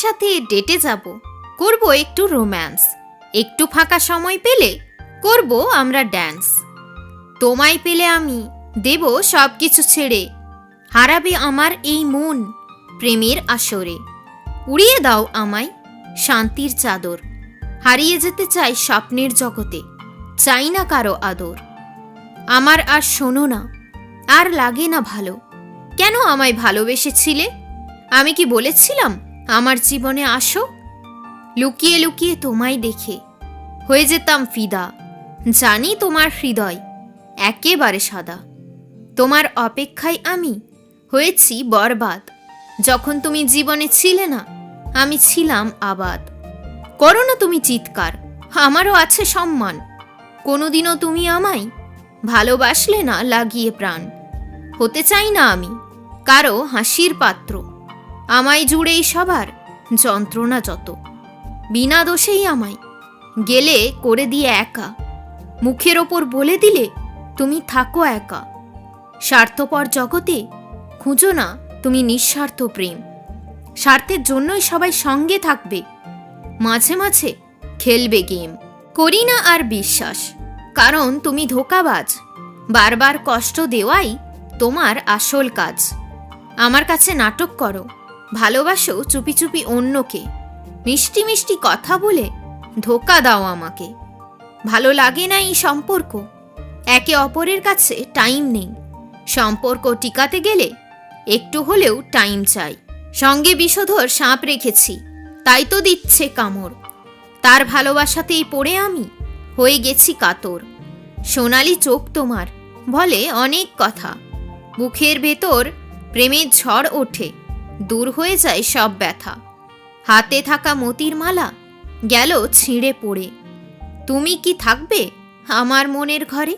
একসাথে ডেটে যাব। করব একটু রোম্যান্স একটু ফাঁকা সময় পেলে করব আমরা ড্যান্স তোমায় পেলে আমি দেব সব কিছু ছেড়ে। হারাবে আমার এই মন প্রেমের আসরে। উড়িয়ে দাও আমায় শান্তির চাদর। হারিয়ে যেতে চাই স্বপ্নের জগতে। চাই না কারও আদর। আমার আর শোনো না। আর লাগে না ভালো। কেন আমায় ভালোবেসেছিলে? আমি কি বলেছিলাম? আমার জীবনে আসো। লুকিয়ে লুকিয়ে তোমায় দেখে। হয়ে যেতাম ফিদা। জানি তোমার হৃদয় একেবারে সাদা। তোমার অপেক্ষায় আমি হয়েছি বরবাদ। যখন তুমি জীবনে ছিলে না, আমি ছিলাম আবাদ। করো না তুমি চিৎকার, আমারও আছে সম্মান। কোনোদিনও তুমি আমায় ভালোবাসলে না লাগিয়ে প্রাণ। হতে চাই না আমি, কারও হাসির পাত্র। আমায় জুড়েই সবার, যন্ত্রণা যত। বিনা দোষেই আমায়। গেলে করে দিয়ে একা। মুখের ওপর বলে দিলে তুমি থাকো একা। স্বার্থপর জগতে খুঁজো না তুমি নিঃস্বার্থ প্রেম। স্বার্থের জন্যই সবাই সঙ্গে থাকবে। মাঝে মাঝে খেলবে গেম। করি না আর বিশ্বাস। কারণ তুমি ধোকাবাজ। বারবার কষ্ট দেওয়াই তোমার আসল কাজ। আমার কাছে নাটক করো। ভালোবাসো চুপি চুপি অন্যকে। মিষ্টি মিষ্টি কথা বলে ধোকা দাও আমাকে। ভালো লাগে না এই সম্পর্ক। একে অপরের কাছে টাইম নেই। সম্পর্ক টিকাতে গেলে একটু হলেও টাইম চাই। সঙ্গে বিষধর সাপ রেখেছি, তাই তো দিচ্ছে কামড়। তার ভালোবাসাতেই পড়ে আমি, হয়ে গেছি কাতর। সোনালি চোখ তোমার, বলে অনেক কথা। মুখের ভেতর প্রেমের ঝড় ওঠে। দূর হয়ে যায় সব ব্যথা। হাতে থাকা মতির মালা গেল ছিঁড়ে পড়ে। তুমি কি থাকবে আমার মনের ঘরে?